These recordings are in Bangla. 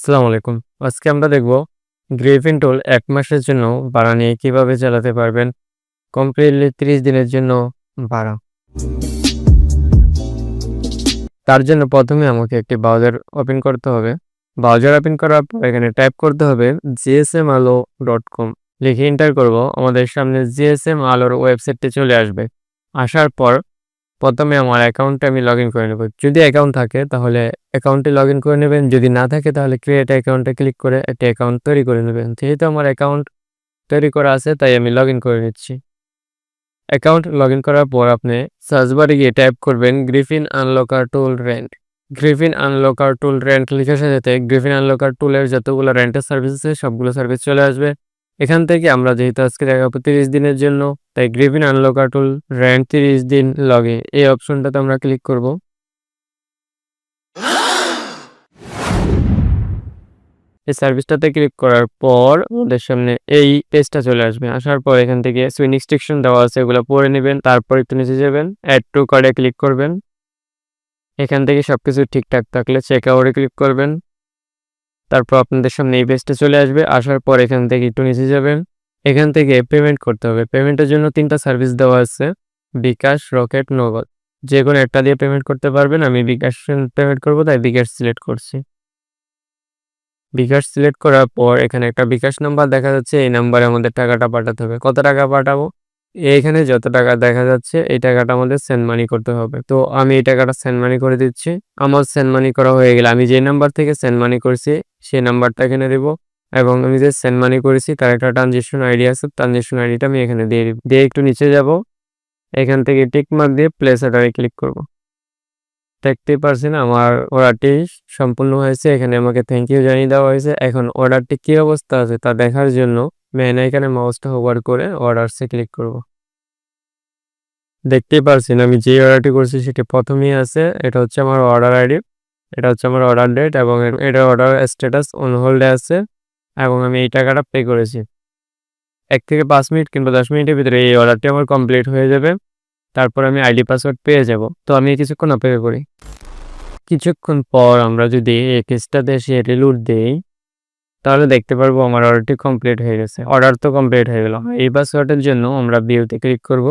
আসসালামু আলাইকুম। আজকে আমরা দেখব গ্রিফিন টুল এক মাসের জন্য ভাড়া নিয়ে কীভাবে চালাতে পারবেন। কমপ্লিটলি তিরিশ দিনের জন্য ভাড়া। তার জন্য প্রথমে আমাকে একটি ব্রাউজার ওপেন করতে হবে। ব্রাউজার ওপেন করার পর এখানে টাইপ করতে হবে জিএসএম আলো ডট কম লিখে এন্টার করব। আমাদের সামনে জিএসএম আলোর ওয়েবসাইটটি চলে আসবে। আসার পর প্রথমে আমার অ্যাকাউন্টে আমি লগ ইন করে নেব। যদি অ্যাকাউন্ট থাকে, তাহলে অ্যাকাউন্টে লগ ইন করে নেবেন। যদি না থাকে, তাহলে ক্রিয়েট অ্যাকাউন্টে ক্লিক করে একটা অ্যাকাউন্ট তৈরি করে নেবেন। যেহেতু আমার অ্যাকাউন্ট তৈরি করা আছে, তাই আমি লগ ইন করে নিচ্ছি। অ্যাকাউন্ট লগ ইন করার পর আপনি সার্চ বারে গিয়ে টাইপ করবেন Griffin unlocker tool rent Griffin unlocker tool rent সাথে সাথে গ্রিফিন আনলকার টুলের যতগুলো রেন্টের সার্ভিস আছে, সবগুলো সার্ভিস চলে আসবে। এখান থেকে আমরা যেহেতু আজকে দেখাবো তিরিশ দিনের জন্য তাই গ্রিভিন আনলকার টুল র্যান্ট তিরিশ দিন লগে এই অপশনটাতে আমরা ক্লিক করব। এই সার্ভিসটাতে ক্লিক করার পর আমাদের সামনে এই পেজটা চলে আসবে। আসার পর এখান থেকে সুইন ইনস্ট্রাকশন দেওয়া আছে, এগুলো পড়ে নেবেন, তারপর একটু নিচে যাবেন অ্যাড টু কার্ডে ক্লিক করবেন। এখান থেকে সব কিছু ঠিকঠাক থাকলে চেক আউটে ক্লিক করবেন। তারপর আপনাদের সামনে এই পেজটা চলে আসবে। আসার পর এখান থেকে একটু নিচে যাবেন। এখান থেকে পেমেন্ট করতে হবে। পেমেন্টের জন্য তিনটা সার্ভিস দেওয়া আছে। বিকাশ রকেট নগদ। যে কোনো একটা দিয়ে পেমেন্ট করতে পারবেন। আমি বিকাশ পেমেন্ট করব, তাই বিকাশ সিলেক্ট করছি। বিকাশ সিলেক্ট করার পর এখানে একটা বিকাশ নাম্বার দেখা যাচ্ছে। এই নাম্বারে আমাদের টাকাটা পাঠাতে হবে। কত টাকা পাঠাবো? এইখানে যত টাকা দেখা যাচ্ছে, এই টাকাটা আমাদের সেন্ড মানি করতে হবে। তো আমি এই টাকাটা সেন্ড মানি করে দিচ্ছি। আমার সেন্ড মানি করা হয়ে গেলে আমি যে নাম্বার থেকে সেন্ড মানি করছি, সেই নাম্বারটা এখানে দেবো। এবং আমি যে সেন্ড মানি করেছি, তার একটা ট্রানজেকশন আইডি আছে ট্রানজেকশন আইডিটা আমি এখানে দিয়ে দিয়ে একটু নিচে যাব। এখান থেকে টিক মার্ক দিয়ে প্লেস অর্ডারে ক্লিক করব। দেখতে পারছেন আমার অর্ডারটি সম্পূর্ণ হয়েছে। এখানে আমাকে থ্যাংক ইউ জানিয়ে দেওয়া হয়েছে। এখন অর্ডারটি কী অবস্থা আছে তা দেখার জন্য মেন এখানে মাউসটা হোভার করে অর্ডারসে ক্লিক করব। দেখতেই পারছেন আমি যে অর্ডারটি করছি, সেটি প্রথমেই আছে। এটা হচ্ছে আমার অর্ডার আইডি এটা হচ্ছে আমার অর্ডার ডেট এবং এটা অর্ডার স্ট্যাটাস অন হোল্ডে আছে। এবং আমি এই টাকাটা পে করেছি। এক থেকে পাঁচ মিনিট কিংবা দশ মিনিটের ভিতরে এই অর্ডারটি আমার কমপ্লিট হয়ে যাবে। তারপর আমি আইডি পাসওয়ার্ড পেয়ে যাব। তো আমি কিছুক্ষণ অপেক্ষা করি। কিছুক্ষণ পর আমরা যদি এই কেসটাতে এসে রিলুট দিই, তাহলে দেখতে পারব আমার অর্ডারটি কমপ্লিট হয়ে গেছে। অর্ডার তো কমপ্লিট হয়ে গেল। এই পাসওয়ার্ডের জন্য আমরা ভিউতে ক্লিক করব।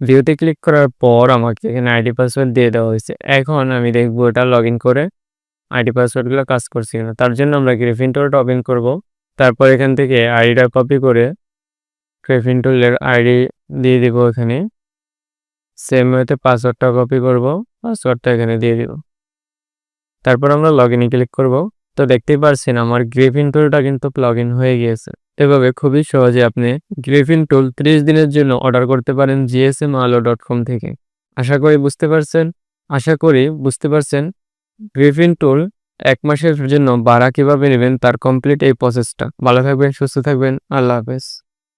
ভিউতে ক্লিক করার পর আমাকে এখানে আইডি পাসওয়ার্ড দিয়ে দেওয়া হয়েছে। এখন আমি দেখব এটা লগ করে আইডি পাসওয়ার্ডগুলো কাজ করছে কিনা তার জন্য আমরা গ্রিফিন টুলটা ওপেন করব। তারপর এখান থেকে আইডিটা কপি করে গ্রিফিন টুলের আইডি দিয়ে দিব এখানে। সেম ওয়েতে পাসওয়ার্ডটা কপি করব পাসওয়ার্ডটা এখানে দিয়ে দিব। তারপর আমরা লগ ইনে ক্লিক করব। তো দেখতেই পারছেন আমার গ্রিফিন টুলটা কিন্তু লগ ইন হয়ে গিয়েছে। এভাবে খুবই সহজে আপনি গ্রিফিন টুল ত্রিশ দিনের জন্য অর্ডার করতে পারেন জিএসএম আলো ডট কম থেকে। আশা করি বুঝতে পারছেন। আশা করি বুঝতে পারছেন। গ্রিফিন টুল এক মাসের জন্য ভাড়া কীভাবে নেবেন, তার কমপ্লিট এই প্রসেসটা ভালো থাকবেন, সুস্থ থাকবেন, আল্লাহ হাফেজ।